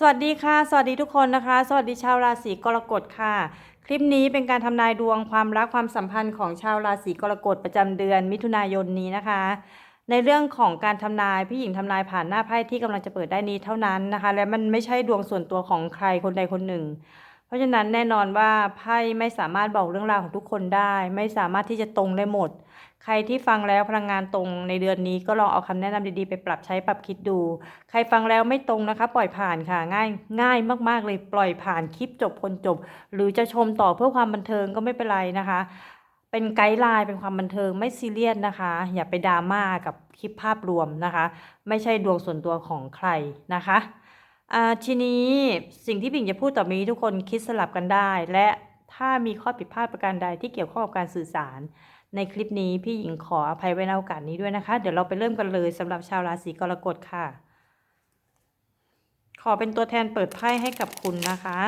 สวัสดีค่ะ สวัสดีทุกคนนะคะ สวัสดีชาวราศีกรกฎค่ะ คลิปนี้เป็นการทำนายดวงความรักความสัมพันธ์ของชาวราศีกรกฎประจำเดือน มิถุนายนนี้นะคะ ในเรื่องของการทำนายพี่หญิงทำนายผ่านหน้าไพ่ที่กำลังจะเปิดได้นี้เท่านั้นนะคะ และมันไม่ใช่ดวงส่วนตัวของใครคนใดคนหนึ่ง เพราะฉะนั้นแน่นอนว่าไพ่ไม่สามารถบอกเรื่องราวของทุกคนได้ ไม่สามารถที่จะตรงได้หมด ใครที่ฟังแล้วพลังงานตรงในเดือนนี้ก็ลองเอาคำแนะนำดีๆไปปรับใช้ปรับคิดดู ใครฟังแล้วไม่ตรงนะคะ ปล่อยผ่านค่ะง่ายง่ายมากๆเลยปล่อยผ่านคลิปจบคนจบ หรือจะชมต่อเพื่อความบันเทิงก็ไม่เป็นไรนะคะ เป็นไกด์ไลน์เป็นความบันเทิงไม่ซีเรียสนะคะ อย่าไปดราม่ากับคลิปภาพรวมนะคะ ไม่ใช่ดวงส่วนตัวของใครนะคะ ทีนี้สิ่งที่บิ่งจะพูดต่อไปนี้ทุกคนคิดสลับกันได้ และถ้ามีข้อผิดพลาดประการใดที่เกี่ยวข้องกับการสื่อสาร ในคลิปนี้พี่หญิงขออภัยไว้ในโอกาสนี้ด้วยนะคะ เดี๋ยวเราไปเริ่มกันเลยสำหรับชาวราศีกรกฎค่ะ ขอเป็นตัวแทนเปิดไพ่ให้กับคุณนะคะ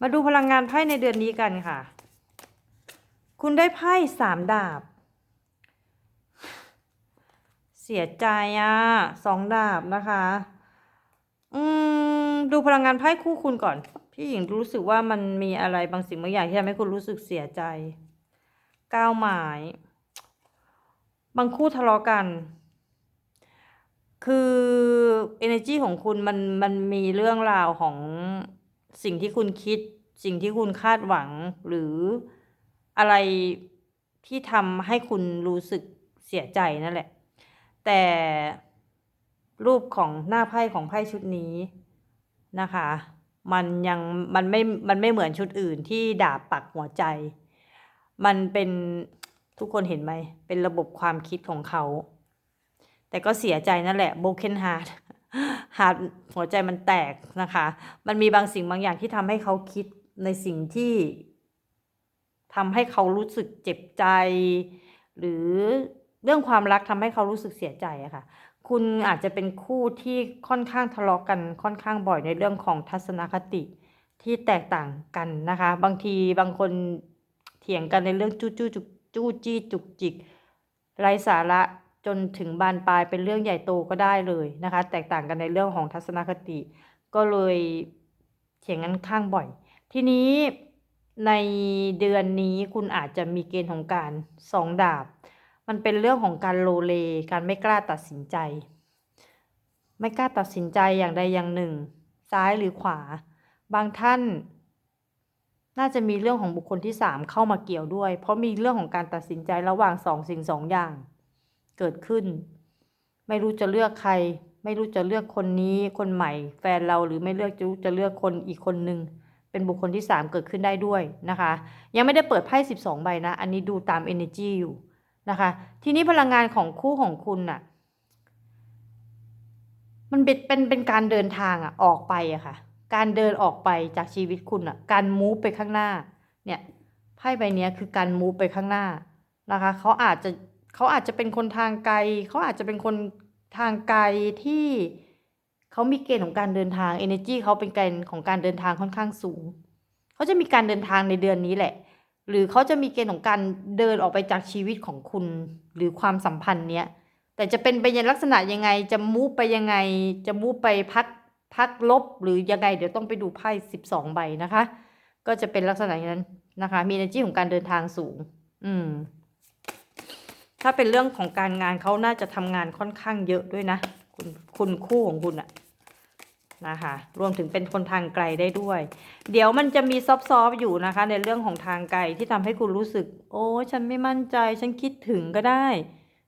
มาดูพลังงานไพ่ในเดือนนี้กันค่ะ คุณได้ไพ่สามดาบ เสียใจอะสองดาบนะคะ อืม ดูพลังงานไพ่คู่คุณก่อน พี่หญิงรู้สึกว่ามันมีอะไรบางสิ่งบางอย่างที่ทำให้คุณรู้สึกเสียใจ ก้าวหมาย บางคู่ทะเลาะกัน คือ energy ของคุณมันมันมีเรื่องราวของสิ่งที่คุณคิด สิ่งที่คุณคาดหวัง หรืออะไรที่ทำให้คุณรู้สึกเสียใจนั่นแหละ แต่รูปของหน้าไพ่ของไพ่ชุดนี้นะคะ มันยังมันไม่มันไม่เหมือนชุดอื่นที่ดาบปักหัวใจ มันเป็นทุกคนเห็นไหม เป็นระบบความคิดของเขา แต่ก็เสียใจนั่นแหละ broken heart heart หัวใจมันแตกนะคะ มันมีบางสิ่งบางอย่างที่ทำให้เขาคิดในสิ่งที่ทำให้เขารู้สึกเจ็บใจ หรือ เรื่องความรักทำให้เขารู้สึกเสียใจอะค่ะ คุณอาจจะเป็นคู่ที่ค่อนข้างทะเลาะกันค่อนข้างบ่อยในเรื่องของทัศนคติที่แตกต่างกันนะคะ บางทีบางคนเถียงกันในเรื่องจู้จู้จุกจู้จี้จุกจิกไร้สาระจนถึงบานปลายเป็นเรื่องใหญ่โตก็ได้เลยนะคะ แตกต่างกันในเรื่องของทัศนคติ ก็เลยเถียงกันข้างบ่อย ทีนี้ในเดือนนี้คุณอาจจะมีเกณฑ์ของการสองดาบ มันเป็นเรื่องของการโลเล การไม่กล้าตัดสินใจ ไม่กล้าตัดสินใจอย่างใดอย่างหนึ่ง ซ้ายหรือขวา บางท่าน น่าจะมีเรื่องของบุคคลที่สามเข้ามาเกี่ยวด้วย เพราะมีเรื่องของการตัดสินใจระหว่างสองสิ่งสองอย่าง เกิดขึ้น ไม่รู้จะเลือกใคร ไม่รู้จะเลือกคนนี้ คนใหม่ แฟนเราหรือไม่เลือกจะรู้จะเลือกคนอีกคนหนึ่งเป็นบุคคลที่สามเกิดขึ้นได้ด้วยนะคะ ยังไม่ได้เปิดไพ่สิบสองใบนะ อันนี้ดูตาม energy อยู่ นะคะ ทีนี้พลังงานของคู่ของคุณน่ะ มันเป็นเป็นเป็นการเดินทางอะออกไปอะค่ะ การเดินออกไปจากชีวิตคุณอะการมูฟไปข้างหน้า เนี่ยไพ่ใบนี้คือการมูฟไปข้างหน้านะคะเขาอาจจะเขาอาจจะเป็นคนทางไกลเขาอาจจะเป็นคนทางไกลที่เขามีเกณฑ์ของการเดินทาง energy เขาเป็นเกณฑ์ของการเดินทางค่อนข้างสูง เขาจะมีการเดินทางในเดือนนี้แหละ หรือเขาจะมีเกณฑ์ของการเดินออกไปจากชีวิตของคุณ หรือความสัมพันธ์เนี้ยแต่จะเป็นไปในลักษณะยังไงจะมูฟไปยังไง จะมูฟไปพักพักลบหรือยังไง เดี๋ยวต้องไปดูไพ่สิบสองใบนะคะ ก็จะเป็นลักษณะอย่างนั้นนะคะ มี energy ของการเดินทางสูง อืม ถ้าเป็นเรื่องของการงานเขาน่าจะทำงานค่อนข้างเยอะด้วยนะ คุณคุณคู่ของคุณอะ นะคะ รวมถึงเป็นคนทางไกลได้ด้วย เดี๋ยวมันจะมีซอฟต์ๆอยู่นะคะ ในเรื่องของทางไกลที่ทำให้คุณรู้สึก โอ้ฉันไม่มั่นใจ ฉันคิดถึงก็ได้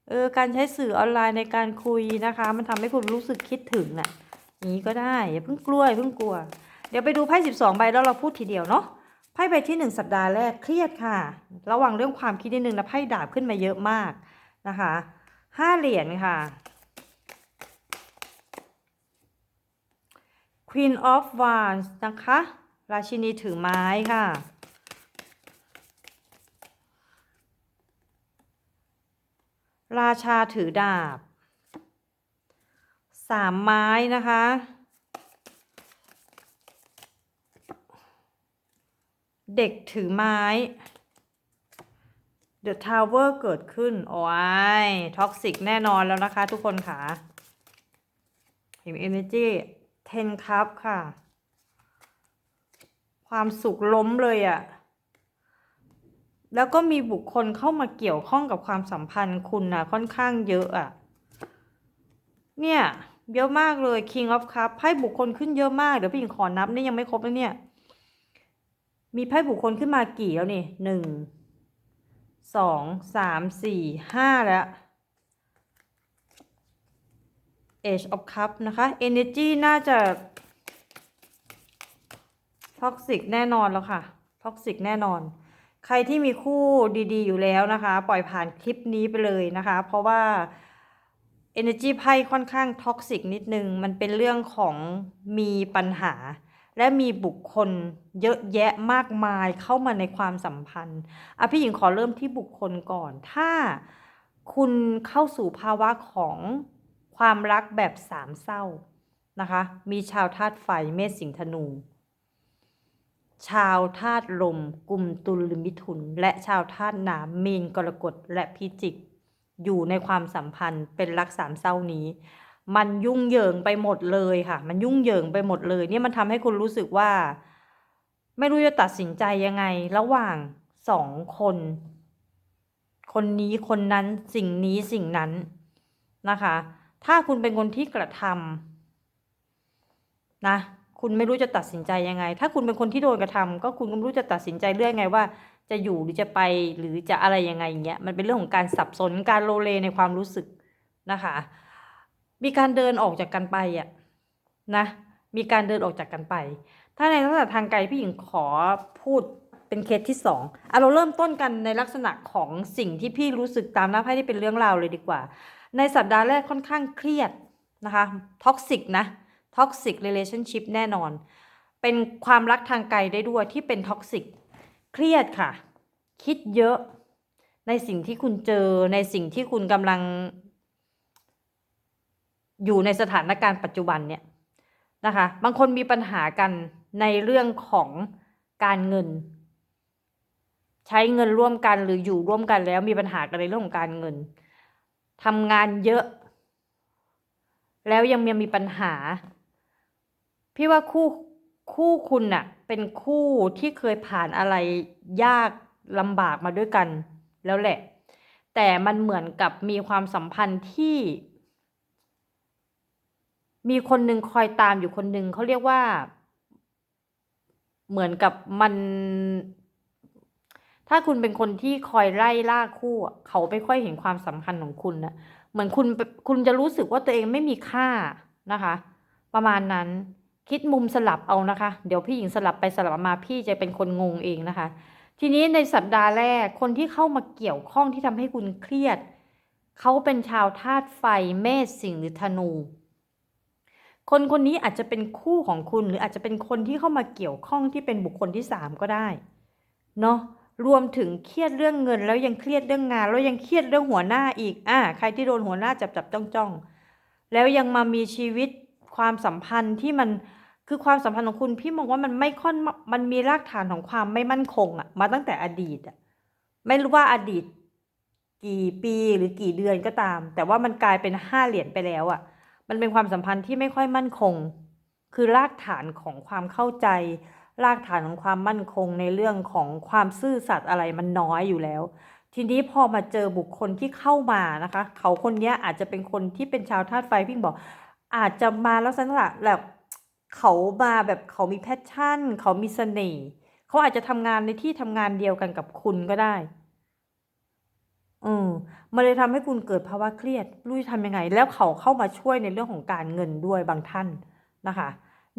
เออการใช้สื่อออนไลน์ในการคุยนะคะ มันทำให้คุณรู้สึกคิดถึงน่ะอย่างนี้ก็ได้อย่าเพิ่งกลัวอย่าเพิ่งกลัว เดี๋ยวไปดูไพ่สิบสองใบแล้วเราพูดทีเดียวเนาะไพ่ใบที่หนึ่งสัปดาห์แรกเครียดค่ะ ระวังเรื่องความคิดนิดนึงนะไพ่ดาบขึ้นมาเยอะมากนะคะห้าเหรียญค่ะ Queen of Wands นะคะ ราชินีถือไม้ค่ะ ราชาถือดาบ สามไม้นะคะ เด็กถือไม้ The Tower เกิดขึ้น โอ้ยท็อกซิกแน่นอนแล้วนะคะทุกคนค่ะเห็น Energy 10 ครับค่ะ ความสุขล้มเลยอะ่ะ แล้วก็มีบุคคลเข้ามาเกี่ยวข้องกับความสัมพันธ์คุณนะค่อนข้างเยอะอะ่ะ เนี่ยเยอะมากเลย King of Cup ไพ่บุคคลขึ้นเยอะมาก เดี๋ยวพี่หญิงขอนับนี่ยังไม่ครบเลยเนี่ย มีไพ่บุคคลขึ้นมากี่แล้วนี่หนึ่งสองสามสี่ห้าแล้ว Age of Cup นะคะ Energy น่าจะท็อกซิกแน่นอนแล้วค่ะท็อกซิกแน่นอน ใครที่มีคู่ดีๆ อยู่แล้วนะคะ ปล่อยผ่านคลิปนี้ไปเลยนะคะ เพราะว่า Energy ไพ่ค่อนข้างท็อกซิกนิดนึง มันเป็นเรื่องของมีปัญหา และมีบุคคลเยอะแยะมากมายเข้ามาในความสัมพันธ์อะพี่หญิงขอเริ่มที่บุคคลก่อน ถ้าคุณเข้าสู่ภาวะของ ความรักแบบสามเศร้านะคะ มีชาวธาตุไฟเมษสิงธนู ชาวธาตุลมกลุ่มตุลมิถุน และชาวธาตุน้ำมีนกรกฎและพิจิก อยู่ในความสัมพันธ์เป็นรักสามเศร้านี้ มันยุ่งเหยิงไปหมดเลยค่ะ มันยุ่งเหยิงไปหมดเลยเนี่ยมันทำให้คุณรู้สึกว่า ไม่รู้จะตัดสินใจยังไง ระหว่างสองคน คนนี้คนนั้นสิ่งนี้สิ่งนั้นนะคะ ถ้าคุณเป็นคนที่กระทำนะ คุณไม่รู้จะตัดสินใจยังไง ถ้าคุณเป็นคนที่โดนกระทำก็คุณก็ไม่รู้จะตัดสินใจเรื่องไงว่า จะอยู่หรือจะไปหรือจะอะไรยังไงอย่างเงี้ยมันเป็นเรื่องของการสับสนการโลเลในความรู้สึกนะคะ มีการเดินออกจากกันไปอะนะมีการเดินออกจากกันไป ถ้าในลักษณะทางไกลพี่หญิงขอพูดเป็นเคสที่สองอะเราเริ่มต้นกันในลักษณะของสิ่งที่พี่รู้สึกตามหน้าไพ่ที่เป็นเรื่องราวเลยดีกว่า ในสัปดาห์แรกค่อนข้างเครียดนะคะท็อกซิกนะท็อกซิกเรล t ชั่นชิพแน่นอน เป็นความรักทางไกลได้ด้วยที่เป็นท็อกซิกเครียดค่ะ คิดเยอะในสิ่งที่คุณเจอในสิ่งที่คุณกำลัง อยู่ในสถานการณ์ปัจจุบันเนี่ยนะคะ บางคนมีปัญหากันในเรื่องของการเงิน ใช้เงินร่วมกันหรืออยู่ร่วมกันแล้วมีปัญหากันในเรื่องของการเงิน ทำงานเยอะ แล้วยังมีมีปัญหา พี่ว่าคู่คู่คุณน่ะ เป็นคู่ที่เคยผ่านอะไรยากลำบากมาด้วยกัน แล้วแหละ แต่มันเหมือนกับมีความสัมพันธ์ที่ มีคนหนึ่งคอยตามอยู่คนหนึ่งเขาเรียกว่า เหมือนกับมัน ถ้าคุณเป็นคนที่คอยไล่ล่าคู่ เขาไม่ค่อยเห็นความสำคัญของคุณนะเหมือนคุณคุณจะรู้สึกว่าตัวเองไม่มีค่านะคะ ประมาณนั้นคิดมุมสลับเอานะคะ เดี๋ยวพี่หญิงสลับไปสลับมาพี่จะเป็นคนงงเองนะคะ ทีนี้ในสัปดาห์แรกคนที่เข้ามาเกี่ยวข้องที่ทำให้คุณเครียด เขาเป็นชาวธาตุไฟเมษสิงห์หรือธนู คนคนนี้อาจจะเป็นคู่ของคุณ หรืออาจจะเป็นคนที่เข้ามาเกี่ยวข้องที่เป็นบุคคลที่สามก็ได้เนาะ รวมถึงเครียดเรื่องเงิน แล้วยังเครียดเรื่องงาน แล้วยังเครียดเรื่องหัวหน้าอีกอ่าใครที่โดนหัวหน้าจับจับจ้องจ้องแล้วยังมามีชีวิตความสัมพันธ์ที่มันคือความสัมพันธ์ของคุณพี่มองว่ามันไม่ค่อนมันมีรากฐานของความไม่มั่นคงอะมาตั้งแต่อดีตอะไม่รู้ว่าอดีต กี่ปีหรือกี่เดือนก็ตาม แต่ว่ามันกลายเป็นห้าเหรียญไปแล้วอะมันเป็นความสัมพันธ์ที่ไม่ค่อยมั่นคง คือรากฐานของความเข้าใจ รากฐานของความมั่นคงในเรื่องของความซื่อสัตย์อะไรมันน้อยอยู่แล้ว ทีนี้พอมาเจอบุคคลที่เข้ามานะคะ เขาคนนี้อาจจะเป็นคนที่เป็นชาวธาตุไฟพี่บอก อาจจะมาแล้วสักษณะแบบเขามาแบบเขามีแพชชั่น เขามีเสน่ห์เขาอาจจะทำงานในที่ทำงานเดียวกันกับคุณก็ได้อืมมันเลยทำให้คุณเกิดภาวะเครียดรู้จะทำยังไง แล้วเขาเข้ามาช่วยในเรื่องของการเงินด้วยบางท่านนะคะ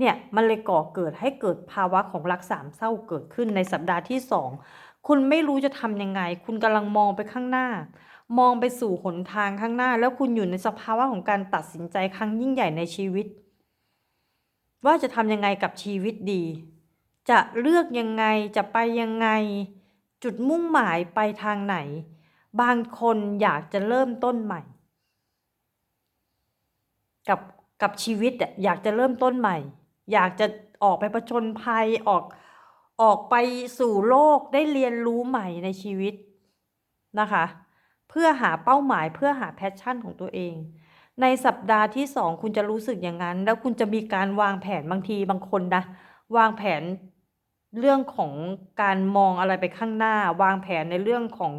เนี่ยมันเลยก่อเกิดให้เกิดภาวะของรักสามเศร้าเกิดขึ้นในสัปดาห์ที่สองคุณไม่รู้จะทำยังไง คุณกำลังมองไปข้างหน้า มองไปสู่หนทางข้างหน้า แล้วคุณอยู่ในสภาวะของการตัดสินใจครั้งยิ่งใหญ่ในชีวิต ว่าจะทำยังไงกับชีวิตดี จะเลือกยังไงจะไปยังไง จุดมุ่งหมายไปทางไหน บางคนอยากจะเริ่มต้นใหม่ กับกับชีวิตอะอยากจะเริ่มต้นใหม่ อยากจะออกไปผจญภัยออกออกไปสู่โลกได้เรียนรู้ใหม่ในชีวิตนะคะ เพื่อหาเป้าหมายเพื่อหาแพชชั่นของตัวเอง ในสัปดาห์ที่สองคุณจะรู้สึกอย่างนั้น แล้วคุณจะมีการวางแผนบางทีบางคนนะวางแผนเรื่องของการมองอะไรไปข้างหน้า วางแผนในเรื่องของ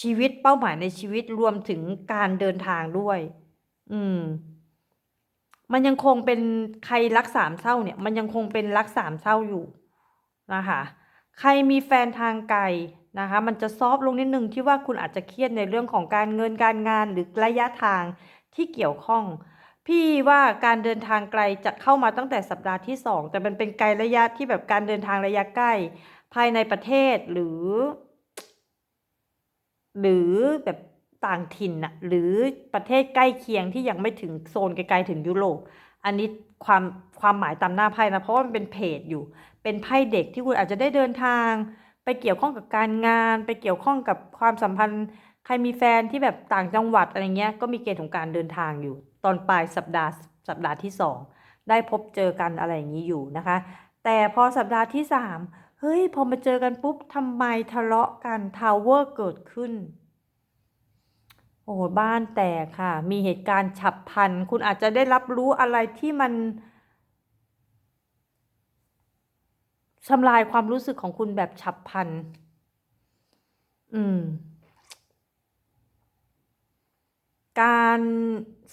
ชีวิตเป้าหมายในชีวิตรวมถึงการเดินทางด้วย อืม มันยังคงเป็นใครรักสามเศร้าเนี่ย มันยังคงเป็นรักสามเศร้าอยู่นะคะ ใครมีแฟนทางไกลนะคะ มันจะซอฟลงนิดนึงที่ว่าคุณอาจจะเครียดในเรื่องของการเงินการงานหรือระยะทางที่เกี่ยวข้อง พี่ว่าการเดินทางไกลจะเข้ามาตั้งแต่สัปดาห์ที่สองแต่มันเป็นไกลระยะที่แบบการเดินทางระยะใกล้ ภายในประเทศหรือ หรือแบบ ต่างถิ่นน่ะหรือประเทศใกล้เคียงที่ยังไม่ถึงโซนไกลๆถึงยุโรปอันนี้ความความหมายตามหน้าไพ่นะเพราะว่ามันเป็นเพจอยู่ เป็นไพ่เด็กที่คุณอาจจะได้เดินทาง ไปเกี่ยวข้องกับการงาน ไปเกี่ยวข้องกับความสัมพันธ์ ใครมีแฟนที่แบบต่างจังหวัดอะไรเงี้ยก็มีเกณฑ์ของการเดินทางอยู่ ตอนปลายสัปดาห์สัปดาห์ที่สองได้พบเจอกันอะไรอย่างนี้อยู่นะคะ แต่พอสัปดาห์ที่สามเฮ้ยพอมาเจอกันปุ๊บทำไมทะเลาะกันทาวเวอร์เกิดขึ้น โอ้โหบ้านแตกค่ะ มีเหตุการณ์ฉับพลัน คุณอาจจะได้รับรู้อะไรที่มันทำลายความรู้สึกของคุณแบบฉับพลัน อืม การ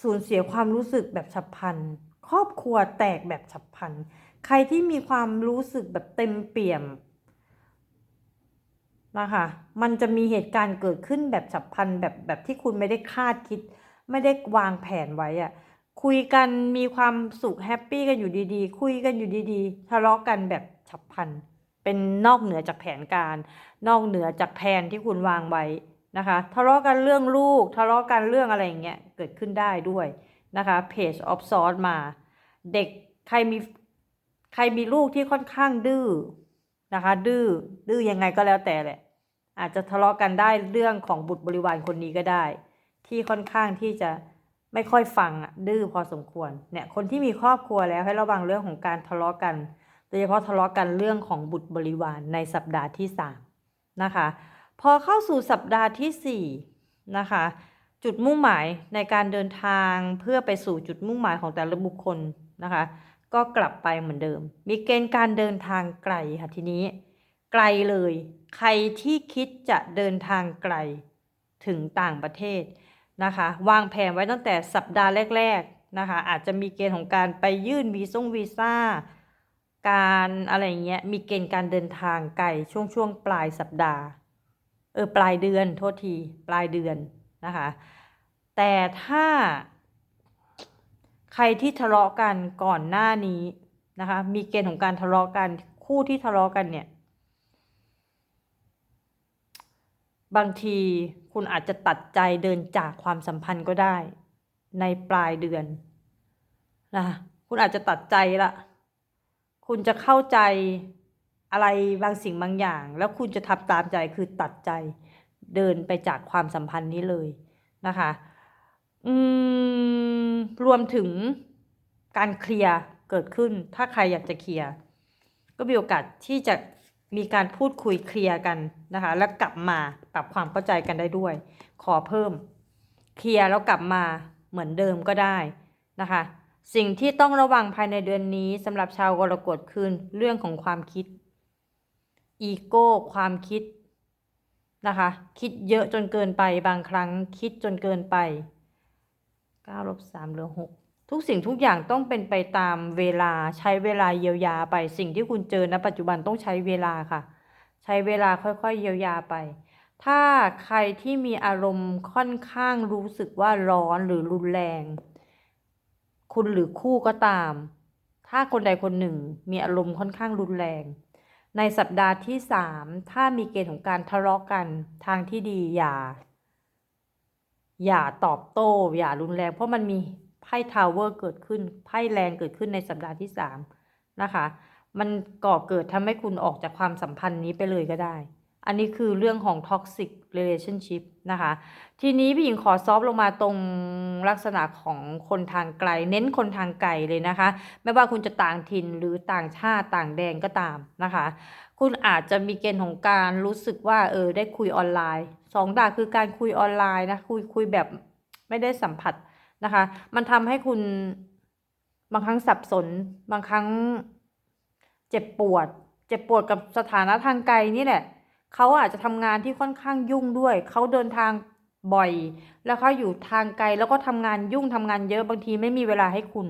สูญเสียความรู้สึกแบบฉับพลัน ครอบครัวแตกแบบฉับพลัน ใครที่มีความรู้สึกแบบเต็มเปี่ยม นะคะ มันจะมีเหตุการณ์เกิดขึ้นแบบฉับพลันแบบแบบที่คุณไม่ได้คาดคิด ไม่ได้วางแผนไว้อะคุยกันมีความสุขแฮปปี้กันอยู่ดีๆ คุยกันอยู่ดีๆ ทะเลาะกันแบบฉับพลัน เป็นนอกเหนือจากแผนการ นอกเหนือจากแผนที่คุณวางไว้นะคะ ทะเลาะกันเรื่องลูก ทะเลาะกันเรื่องอะไรอย่างเงี้ยเกิดขึ้นได้ด้วยนะคะ Page of Swords มา เด็กใครมีใครมีลูกที่ค่อนข้างดื้อ นะคะ ดื้อดื้อยังไงก็แล้วแต่แหละ อาจจะทะเลาะกันได้เรื่องของบุตรบริวารคนนี้ก็ได้ ที่ค่อนข้างที่จะไม่ค่อยฟังอะดื้อพอสมควรเนี่ยคนที่มีครอบครัวแล้วให้ระวังเรื่องของการทะเลาะกันโดยเฉพาะทะเลาะกันเรื่องของบุตรบริวารในสัปดาห์ที่สามนะคะพอเข้าสู่สัปดาห์ที่สี่นะคะจุดมุ่งหมายในการเดินทางเพื่อไปสู่จุดมุ่งหมายของแต่ละบุคคลนะคะ ก็กลับไปเหมือนเดิม มีเกณฑ์การเดินทางไกลค่ะทีนี้ ไกลเลย ใครที่คิดจะเดินทางไกลถึงต่างประเทศนะคะ วางแผนไว้ตั้งแต่สัปดาห์แรก ๆนะคะ อาจจะมีเกณฑ์ของการไปยื่นวีซ่งวีซ่า การอะไรเงี้ย มีเกณฑ์การเดินทางไกลช่วงช่วงปลายสัปดาห์ เออปลายเดือนโทษทีปลายเดือนนะคะ แต่ถ้า รที่ทะเลาะกันก่อนหน้านี้นะคะ มีเกณฑ์ของการทะเลาะกัน คู่ที่ทะเลาะกันเนี่ย บางทีคุณอาจจะตัดใจเดินจากความสัมพันธ์ก็ได้ ในปลายเดือนนะคุณอาจจะตัดใจละคุณจะเข้าใจอะไรบางสิ่งบางอย่าง แล้วคุณจะทำตามใจคือตัดใจเดินไปจากความสัมพันธ์นี้เลยนะคะ อืมรวมถึงการเคลียร์เกิดขึ้น ถ้าใครอยากจะเคลียร์ก็มีโอกาสที่จะมีการพูดคุยเคลียร์กันนะคะ แล้วกลับมาปรับความเข้าใจกันได้ด้วย ขอเพิ่ม เคลียร์แล้วกลับมาเหมือนเดิมก็ได้นะคะ สิ่งที่ต้องระวังภายในเดือนนี้สำหรับชาวกรกฎคือเรื่องของความคิดอีโก้ความคิดนะคะ คิดเยอะจนเกินไปบางครั้งคิดจนเกินไป 9ลบ3เหลือ 6 ทุกสิ่งทุกอย่างต้องเป็นไปตามเวลาใช้เวลาเยียวยาไปสิ่งที่คุณเจอณปัจจุบันต้องใช้เวลาค่ะ ใช้เวลาค่อยๆเยียวยาไป ถ้าใครที่มีอารมณ์ค่อนข้างรู้สึกว่าร้อนหรือรุนแรง คุณหรือคู่ก็ตาม ถ้าคนใดคนหนึ่งมีอารมณ์ค่อนข้างรุนแรง ในสัปดาห์ที่สามถ้ามีเกณฑ์ของการทะเลาะกันทางที่ดีอย่า อย่าตอบโต้ อย่ารุนแรง เพราะมันมีไพ่ทาวเวอร์เกิดขึ้นไพ่แรงเกิดขึ้นในสัปดาห์ที่สามนะคะ มันก่อเกิดทำให้คุณออกจากความสัมพันธ์นี้ไปเลยก็ได้ อันนี้คือเรื่องของ toxic relationship นะคะ ทีนี้พี่หญิงขอซอฟลงมาตรงลักษณะของคนทางไกล เน้นคนทางไกลเลยนะคะ ไม่ว่าคุณจะต่างถิ่นหรือต่างชาติต่างแดนก็ตามนะคะ คุณอาจจะมีเกณฑ์ของการรู้สึกว่าเออได้คุยออนไลน์สองดาบคือการคุยออนไลน์นะคุยคุยแบบไม่ได้สัมผัสนะคะ มันทำให้คุณบางครั้งสับสน บางครั้งเจ็บปวด เจ็บปวดกับสถานะทางไกลนี่แหละเขาอาจจะทำงานที่ค่อนข้างยุ่งด้วย เขาเดินทางบ่อย แล้วเขาอยู่ทางไกลแล้วก็ทำงานยุ่งทำงานเยอะบางทีไม่มีเวลาให้คุณ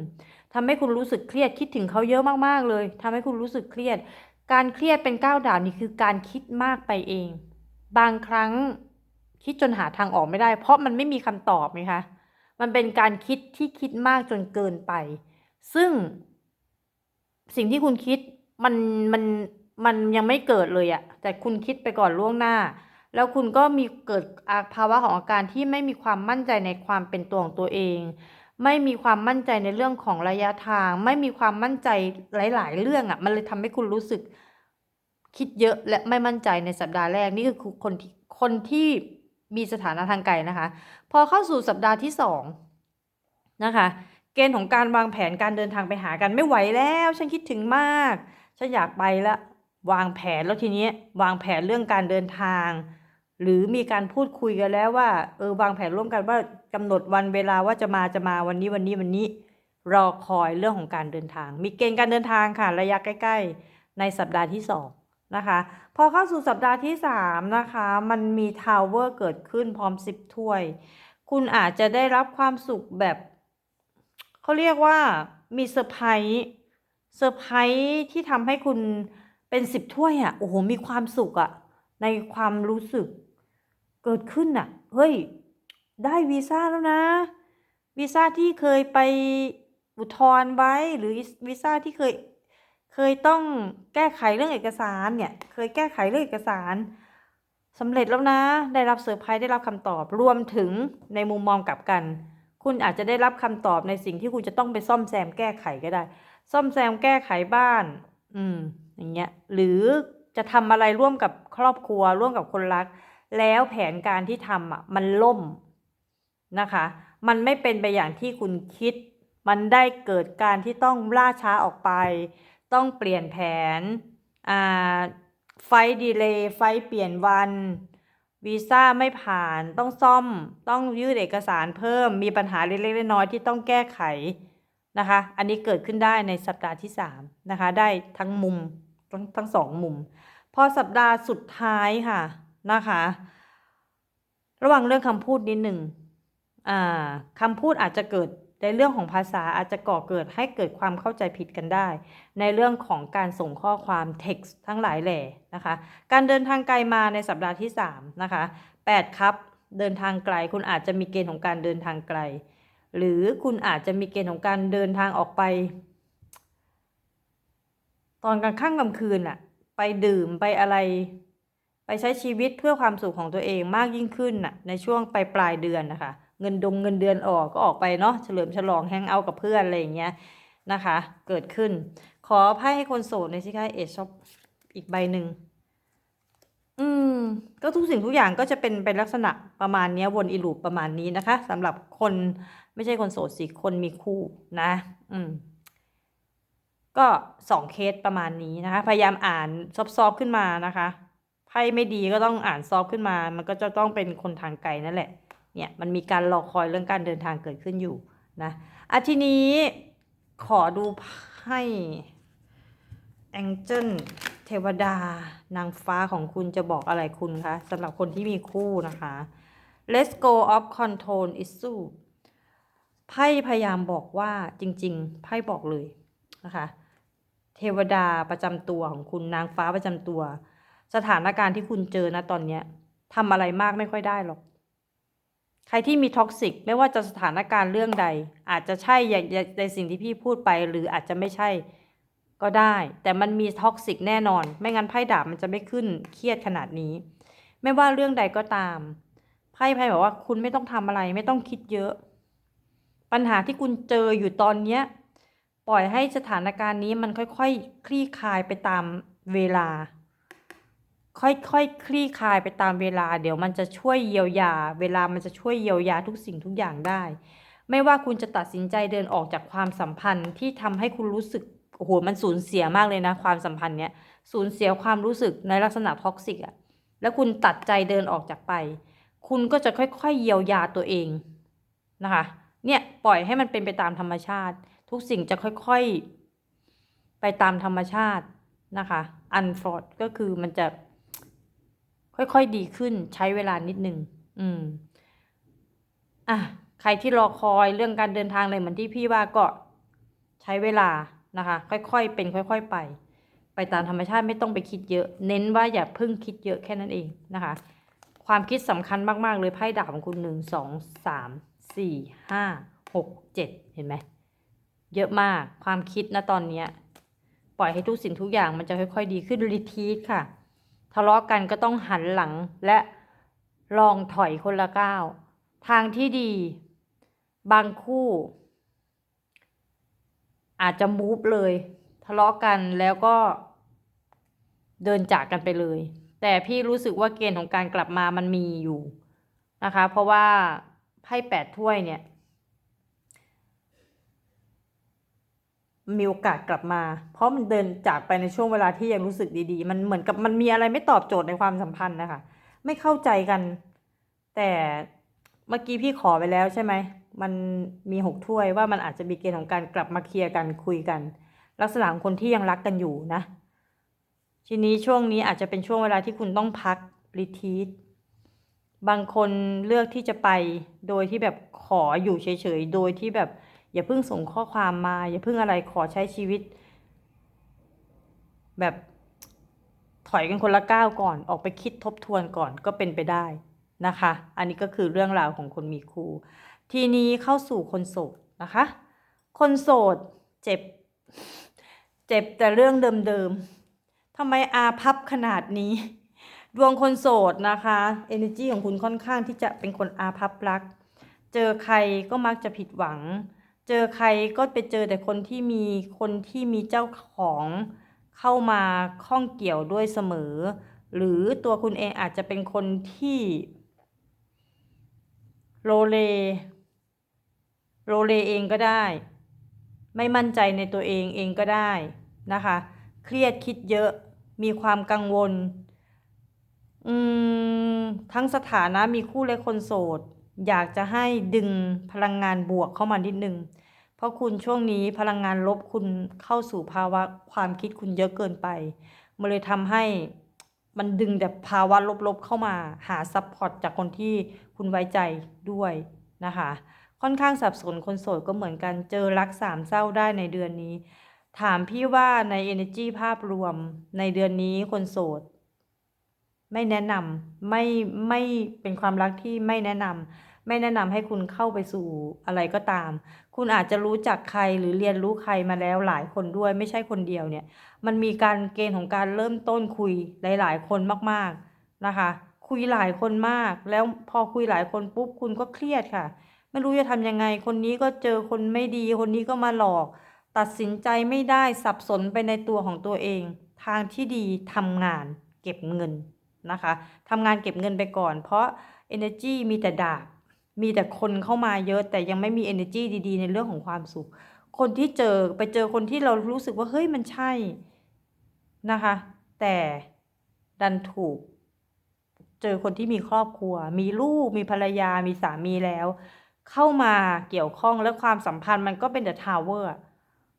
ทำให้คุณรู้สึกเครียดคิดถึงเขาเยอะมากๆเลยทำให้คุณรู้สึกเครียด การเครียดเป็นก้าวดาบนี่คือการคิดมากไปเอง บางครั้งคิดจนหาทางออกไม่ได้ เพราะมันไม่มีคำตอบไงคะมันเป็นการคิดที่คิดมากจนเกินไป ซึ่ง สิ่งที่คุณคิดมันมันมันยังไม่เกิดเลยอะแต่คุณคิดไปก่อนล่วงหน้า แล้วคุณก็มีเกิดภาวะของอาการที่ไม่มีความมั่นใจในความเป็นตัวของตัวเอง ไม่มีความมั่นใจในเรื่องของระยะทาง ไม่มีความมั่นใจหลาย ๆ เรื่องอะมันเลยทำให้คุณรู้สึก คิดเยอะและไม่มั่นใจในสัปดาห์แรกนี่คือคนที่คนที่มีสถานะทางไกลนะคะ พอเข้าสู่สัปดาห์ที่สองนะคะ เกณฑ์ของการวางแผนการเดินทางไปหากันไม่ไหวแล้ว ฉันคิดถึงมาก ฉันอยากไปละวางแผนแล้วทีนี้วางแผนเรื่องการเดินทาง หรือมีการพูดคุยกันแล้วว่าเออวางแผนร่วมกันว่ากำหนดวันเวลาว่าจะมาจะมาวันนี้วันนี้วันนี้ รอคอยเรื่องของการเดินทาง มีเกณฑ์การเดินทางค่ะ ระยะใกล้ ๆ ในสัปดาห์ที่สองนะคะ พอเข้าสู่สัปดาห์ที่สามนะคะ มันมีทาวเวอร์เกิดขึ้นพร้อมสิบถ้วย คุณอาจจะได้รับความสุขแบบเขาเรียกว่ามีเซอร์ไพรส์เซอร์ไพรส์ที่ทำให้คุณเป็นสิบถ้วยอะ่ะโอ้โหมีความสุขอะ่ะในความรู้สึก เกิดขึ้นอะ่ะ เฮ้ย ได้วีซ่าแล้วนะ วีซ่าที่เคยไปอุทธรณ์ไว้ หรือวีซ่าที่เคย เคยต้องแก้ไขเรื่องเอกสารเนี่ย เคยแก้ไขเรื่องเอกสารสำเร็จแล้วนะ ได้รับเซอร์ไพรส์ได้รับคำตอบ รวมถึงในมุมมองกลับกัน คุณอาจจะได้รับคำตอบในสิ่งที่คุณจะต้องไปซ่อมแซมแก้ไขก็ได้ ซ่อมแซมแก้ไขบ้าน อืม อย่างเงี้ย หรือจะทำอะไรร่วมกับครอบครัวร่วมกับคนรัก แล้วแผนการที่ทำอะมันล่มนะคะ มันไม่เป็นไปอย่างที่คุณคิด มันได้เกิดการที่ต้องล่าช้าออกไป ต้องเปลี่ยนแผนอ่าไฟดีเลย์ไฟเปลี่ยนวันวีซ่าไม่ผ่านต้องซ่อมต้องยื่นเอกสารเพิ่มมีปัญหาเล็กๆน้อยๆที่ต้องแก้ไขนะคะ อันนี้เกิดขึ้นได้ในสัปดาห์ที่สามนะคะ ได้ทั้งมุมทั้งทั้งสองมุม พอสัปดาห์สุดท้ายค่ะ นะคะ ระวังเรื่องคำพูดนิดหนึ่งอ่าคำพูดอาจจะเกิดในเรื่องของภาษาอาจจะก่อเกิดให้เกิดความเข้าใจผิดกันได้ ในเรื่องของการส่งข้อความ text ทั้งหลายแหล่นะคะ การเดินทางไกลมาในสัปดาห์ที่3นะคะ8ครับเดินทางไกลคุณอาจจะมีเกณฑ์ของการเดินทางไกล หรือคุณอาจจะมีเกณฑ์ของการเดินทางออกไป ตอนกลางค่ำกลางคืนอะไปดื่มไปอะไร ไปใช้ชีวิตเพื่อความสุขของตัวเองมากยิ่งขึ้นน่ะในช่วงปลายปลายเดือนนะคะ เงินดงเงินเดือนออกก็ออกไปเนาะเฉลิมฉลองแฮงเอากับเพื่อนอะไรอย่างเงี้ยนะคะ เกิดขึ้น ขอไพ่ให้คนโสดในสิคะเอชอปอีกใบหนึ่งอืม ก็ทุกสิ่งทุกอย่างก็จะเป็นเป็นลักษณะประมาณนี้วนอีลูปประมาณนี้นะคะสำหรับคนไม่ใช่คนโสดสิคนมีคู่นะ อืมก็สองเคสประมาณนี้นะคะ พยายามอ่านซอฟๆขึ้นมานะคะ ไพ่ไม่ดีก็ต้องอ่านซอฟขึ้นมา มันก็จะต้องเป็นคนทางไกลนั่นแหละ เนี่ยมันมีการรอคอยเรื่องการเดินทางเกิดขึ้นอยู่นะอะทีนี้ขอดูไพ่แองเจิลเทวดานางฟ้าของคุณจะบอกอะไรคุณคะสำหรับคนที่มีคู่นะคะ Let's go of control issue ไพ่พยายามบอกว่าจริง ๆ ไพ่บอกเลยนะคะ เทวดาประจำตัวของคุณนางฟ้าประจำตัว สถานการณ์ที่คุณเจอนะตอนเนี้ยทำอะไรมากไม่ค่อยได้หรอก ใครที่มีท็อกซิกไม่ว่าจะสถานการณ์เรื่องใด อาจจะใช่อย่างในสิ่งที่พี่พูดไปหรืออาจจะไม่ใช่ก็ได้ แต่มันมีท็อกซิกแน่นอน ไม่งั้นไพ่ดาบมันจะไม่ขึ้นเครียดขนาดนี้ ไม่ว่าเรื่องใดก็ตามไพ่ไพ่บอกว่าคุณไม่ต้องทำอะไรไม่ต้องคิดเยอะ ปัญหาที่คุณเจออยู่ตอนเนี้ย ปล่อยให้สถานการณ์นี้มันค่อยๆคคลี่คลายไปตามเวลา ค่อยๆคคลี่คลายไปตามเวลา เดี๋ยวมันจะช่วยเยียวยา เวลามันจะช่วยเยียวยาทุกสิ่งทุกอย่างได้ ไม่ว่าคุณจะตัดสินใจเดินออกจากความสัมพันธ์ที่ทำให้คุณรู้สึกโอ้โหมันสูญเสียมากเลยนะความสัมพันธ์เนี้ยสูญเสียความรู้สึกในลักษณะท็อกซิกอะแล้วคุณตัดใจเดินออกจากไป คุณก็จะค่อยๆเยียวยาตัวเองนะคะเนี่ยปล่อยให้มันเป็นไปตามธรรมชาติ ทุกสิ่งจะค่อยๆ ไปตามธรรมชาตินะคะอันฟอร์ดก็คือมันจะ ค่อยๆดีขึ้นใช้เวลานิดนึงอืมอะใครที่รอคอยเรื่องการเดินทางเลยเหมือนที่พี่ว่าก็ใช้เวลานะคะ ค่อยๆเป็น ค่อย ๆ ไป ไปตามธรรมชาติไม่ต้องไปคิดเยอะ เน้นว่าอย่าเพิ่งคิดเยอะแค่นั้นเองนะคะ ความคิดสำคัญมากๆเลยไพ่ดาบของคุณหนึ่งสองสามสี่ห้าหกเจ็ดเห็นไหมเยอะมากความคิดนะตอนเนี้ย ปล่อยให้ทุกสิ่งทุกอย่างมันจะค่อย ๆ ดีขึ้นรีทีสค่ะ ทะเลาะกันก็ต้องหันหลังและลองถอยคนละก้าว ทางที่ดี บางคู่ อาจจะมูฟเลย ทะเลาะกันแล้วก็เดินจากกันไปเลย แต่พี่รู้สึกว่าเกณฑ์ของการกลับมามันมีอยู่นะคะ เพราะว่าไพ่แปดถ้วยเนี่ย มีโอกาสกลับมา เพราะมันเดินจากไปในช่วงเวลาที่ยังรู้สึกดีๆ มันเหมือนกับมันมีอะไรไม่ตอบโจทย์ในความสัมพันธ์นะคะ ไม่เข้าใจกัน แต่เมื่อกี้พี่ขอไปแล้วใช่ไหม มันมีหกถ้วยว่ามันอาจจะมีเกณฑ์ของการกลับมาเคลียร์กันคุยกัน ลักษณะของคนที่ยังรักกันอยู่นะ ทีนี้ช่วงนี้อาจจะเป็นช่วงเวลาที่คุณต้องพักรีทีสบางคนเลือกที่จะไปโดยที่แบบขออยู่เฉยๆ โดยที่แบบ อย่าเพิ่งส่งข้อความมา อย่าเพิ่งอะไรขอใช้ชีวิต แบบถอยกันคนละก้าวก่อน ออกไปคิดทบทวนก่อนก็เป็นไปได้นะคะ อันนี้ก็คือเรื่องราวของคนมีคู่ทีนี้เข้าสู่คนโสดนะคะ คนโสดเจ็บ เจ็บแต่เรื่องเดิมๆทำไมอาพับขนาดนี้ ดวงคนโสดนะคะ energy ของคุณค่อนข้างที่จะเป็นคนอาพับรัก เจอใครก็มักจะผิดหวัง เจอใครก็ไปเจอแต่คนที่มีคนที่มีเจ้าของเข้ามาข้องเกี่ยวด้วยเสมอ หรือตัวคุณเองอาจจะเป็นคนที่โลเลโลเลเองก็ได้ ไม่มั่นใจในตัวเองเองก็ได้นะคะ เครียดคิดเยอะมีความกังวลอืมทั้งสถานะมีคู่และคนโสด อยากจะให้ดึงพลังงานบวกเข้ามานิดนึง เพราะคุณช่วงนี้พลังงานลบคุณเข้าสู่ภาวะความคิดคุณเยอะเกินไป มันเลยทำให้มันดึงแต่ภาวะลบๆเข้ามาหาซัพพอร์ตจากคนที่คุณไว้ใจด้วยนะคะ ค่อนข้างสับสนคนโสดก็เหมือนกันเจอรักสามเศร้าได้ในเดือนนี้ ถามพี่ว่าใน energy ภาพรวมในเดือนนี้คนโสด ไม่แนะนำไม่ไม่เป็นความรักที่ไม่แนะนำ ไม่แนะนำให้คุณเข้าไปสู่อะไรก็ตาม คุณอาจจะรู้จักใครหรือเรียนรู้ใครมาแล้วหลายคนด้วยไม่ใช่คนเดียวเนี่ย มันมีการเกณฑ์ของการเริ่มต้นคุยหลาย ๆ คนมากๆนะคะ คุยหลายคนมาก แล้วพอคุยหลายคนปุ๊บคุณก็เครียดค่ะ ไม่รู้จะทำยังไง คนนี้ก็เจอคนไม่ดี คนนี้ก็มาหลอก ตัดสินใจไม่ได้สับสนไปในตัวของตัวเอง ทางที่ดีทำงานเก็บเงินนะคะทำงานเก็บเงินไปก่อน เพราะ energy มีแต่ดาบ มีแต่คนเข้ามาเยอะแต่ยังไม่มี energy ดีๆ ในเรื่องของความสุข คนที่เจอไปเจอคนที่เรารู้สึกว่าเฮ้ยมันใช่นะคะ แต่ดันถูก เจอคนที่มีครอบครัว มีลูกมีภรรยามีสามีแล้ว เข้ามาเกี่ยวข้องแล้วความสัมพันธ์มันก็เป็นเดอะทาวเวอร์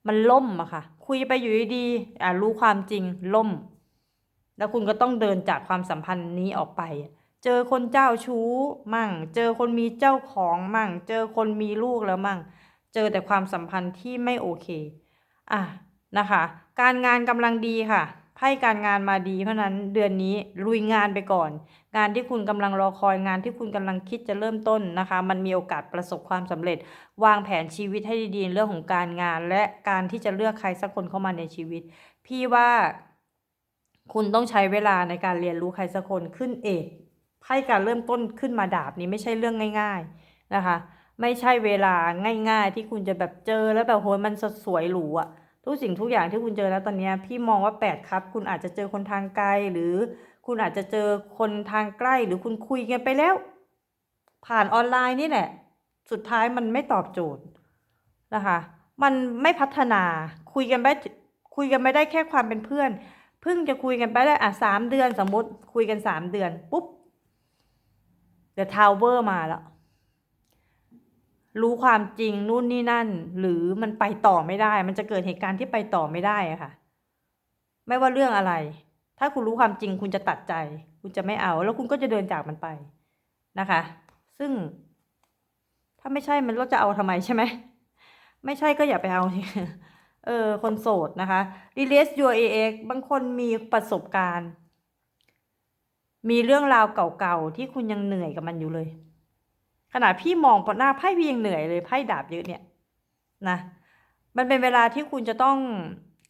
มันล่มอะค่ะ คุยไปอยู่ดีๆอ่ารู้ความจริงล่ม แล้วคุณก็ต้องเดินจากความสัมพันธ์นี้ออกไป เจอคนเจ้าชู้มั่ง เจอคนมีเจ้าของมั่ง เจอคนมีลูกแล้วมั่ง เจอแต่ความสัมพันธ์ที่ไม่โอเค อะนะคะ การงานกำลังดีค่ะไพ่การงานมาดีเพราะนั้นเดือนนี้ลุยงานไปก่อน งานที่คุณกำลังรอคอยงานที่คุณกำลังคิดจะเริ่มต้นนะคะ มันมีโอกาสประสบความสำเร็จ วางแผนชีวิตให้ดีๆเรื่องของการงาน และการที่จะเลือกใครสักคนเข้ามาในชีวิต พี่ว่าคุณต้องใช้เวลาในการเรียนรู้ใครสักคนขึ้นเอก ไพ่การเริ่มต้นขึ้นมาดาบนี้ไม่ใช่เรื่องง่าย ๆนะคะ ไม่ใช่เวลาง่าย ๆ ที่คุณจะแบบเจอแล้วแบบโหยมันสดสวยหรูอะทุกสิ่งทุกอย่างที่คุณเจอแล้วตอนนี้พี่มองว่าแปดครับ คุณอาจจะเจอคนทางไกลหรือคุณอาจจะเจอคนทางใกล้หรือคุณคุยกันไปแล้ว ผ่านออนไลน์นี่แหละ สุดท้ายมันไม่ตอบโจทย์นะคะ มันไม่พัฒนาคุยกันไม่คุยกันไม่ได้แค่ความเป็นเพื่อน เพิ่งจะคุยกันไปได้อะสามเดือนสมมติคุยกันสามเดือนปุ๊บ เดี๋ยวทาวเวอร์มาแล้วรู้ความจริงนู่นนี่นั่น หรือมันไปต่อไม่ได้ มันจะเกิดเหตุการณ์ที่ไปต่อไม่ได้อะค่ะ ไม่ว่าเรื่องอะไร ถ้าคุณรู้ความจริงคุณจะตัดใจ คุณจะไม่เอา แล้วคุณก็จะเดินจากมันไปนะคะ ซึ่ง ถ้าไม่ใช่มันก็จะเอาทำไมใช่ไหมไม่ใช่ก็อย่าไปเอาเออคนโสดนะคะ release your ex บางคนมีประสบการณ์ มีเรื่องราวเก่าๆที่คุณยังเหนื่อยกับมันอยู่เลยขนาดพี่มองปหน้าไพ่พี่ยังเหนื่อยเลยไพ่ดาบเยอะเนี่ยนะ มันเป็นเวลาที่คุณจะต้อง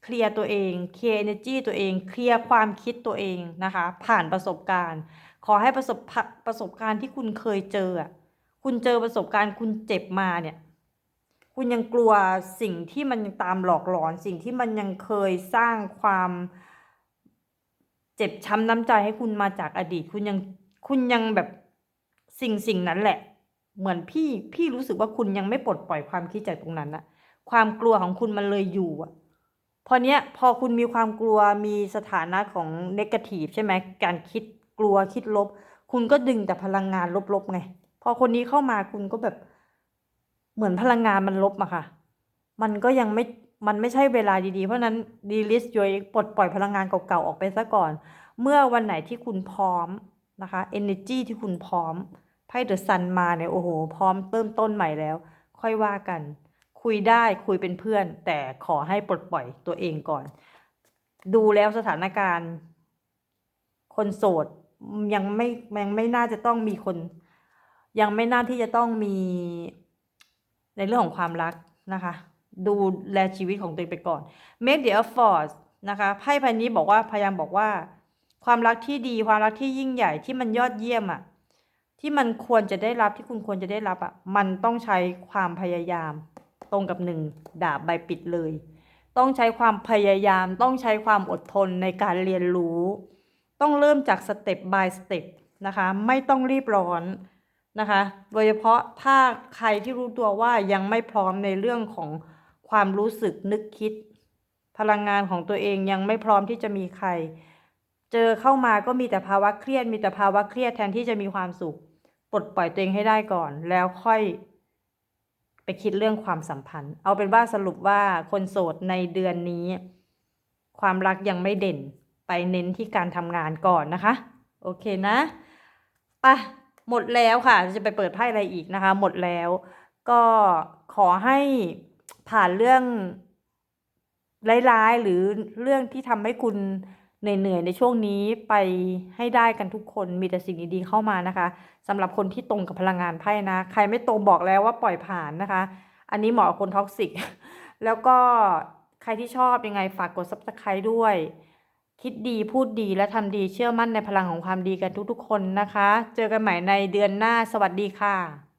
เคลียร์ตัวเองเคลียร์ energy ตัวเองเคลียร์ความคิดตัวเองนะคะ ผ่านประสบการณ์ ขอให้ประสบผประสบการณ์ที่คุณเคยเจออะคุณเจอประสบการณ์คุณเจ็บมาเนี่ย คุณยังกลัวสิ่งที่มันยังตามหลอกหลอน สิ่งที่มันยังเคยสร้างความ เจ็บช้ำน้ำใจให้คุณมาจากอดีต คุณยังคุณยังแบบสิ่งสิ่งนั้นแหละ เหมือนพี่พี่รู้สึกว่าคุณยังไม่ปลดปล่อยความคิดจากตรงนั้นนะความกลัวของคุณมันเลยอยู่อะพอเนี้ยพอคุณมีความกลัวมีสถานะของเนกาทีฟใช่ไหมการคิดกลัวคิดลบ คุณก็ดึงแต่พลังงานลบๆไง พอคนนี้เข้ามาคุณก็แบบเหมือนพลังงานมันลบอะค่ะ มันก็ยังไม่ มันไม่ใช่เวลาดีๆ เพราะนั้นดีลิสต์ยอยปลดปล่อยพลังงานเก่าๆ ออกไปซะก่อน เมื่อวันไหนที่คุณพร้อมนะคะ energy ที่คุณพร้อมไพ่เดอะซันมาเนี่ยโอ้โห พร้อมเริ่มต้นใหม่แล้ว ค่อยว่ากัน คุยได้คุยเป็นเพื่อน แต่ขอให้ปลดปล่อยตัวเองก่อน ดูแล้วสถานการณ์ คนโสดยังไม่ยังไม่น่าจะต้องมีคน ยังไม่น่าที่จะต้องมีในเรื่องของความรักนะคะ ดูแลชีวิตของตัวเองไปก่อน make the effort นะคะไพ่ใบนี้บอกว่าพยายามบอกว่า ความรักที่ดีความรักที่ยิ่งใหญ่ที่มันยอดเยี่ยมอะ่ะที่มันควรจะได้รับที่คุณควรจะได้รับอะ่ะมันต้องใช้ความพยายาม ตรงกับหนึ่งดาบใบปิดเลย ต้องใช้ความพยายามต้องใช้ความอดทนในการเรียนรู้ ต้องเริ่มจากสเต็ป by สเต็ปนะคะไม่ต้องรีบร้อนนะคะ โดยเฉพาะถ้าใครที่รู้ตัวว่ายังไม่พร้อมในเรื่องของ ความรู้สึกนึกคิด พลังงานของตัวเองยังไม่พร้อมที่จะมีใคร เจอเข้ามาก็มีแต่ภาวะเครียด มีแต่ภาวะเครียดแทนที่จะมีความสุข ปลดปล่อยตัวเองให้ได้ก่อน แล้วค่อย ไปคิดเรื่องความสัมพันธ์ เอาเป็นว่าสรุปว่าคนโสดในเดือนนี้ ความรักยังไม่เด่น ไปเน้นที่การทำงานก่อนนะคะ โอเคนะปะหมดแล้วค่ะ จะไปเปิดไพ่อะไรอีกนะคะ หมดแล้ว ก็ขอให้ ผ่านเรื่องร้ายๆหรือเรื่องที่ทำให้คุณเหนื่อยๆในช่วงนี้ไปให้ได้กันทุกคนมีแต่สิ่งดีๆเข้ามานะคะสำหรับคนที่ตรงกับพลังงานไพ่นะ ใครไม่ตรงบอกแล้วว่าปล่อยผ่านนะคะ อันนี้เหมาะกับคนท็อกซิก แล้วก็ใครที่ชอบยังไงฝากกด subscribe ด้วย คิดดีพูดดีและทำดีเชื่อมั่นในพลังของความดีกันทุกๆคนนะคะ เจอกันใหม่ในเดือนหน้าสวัสดีค่ะ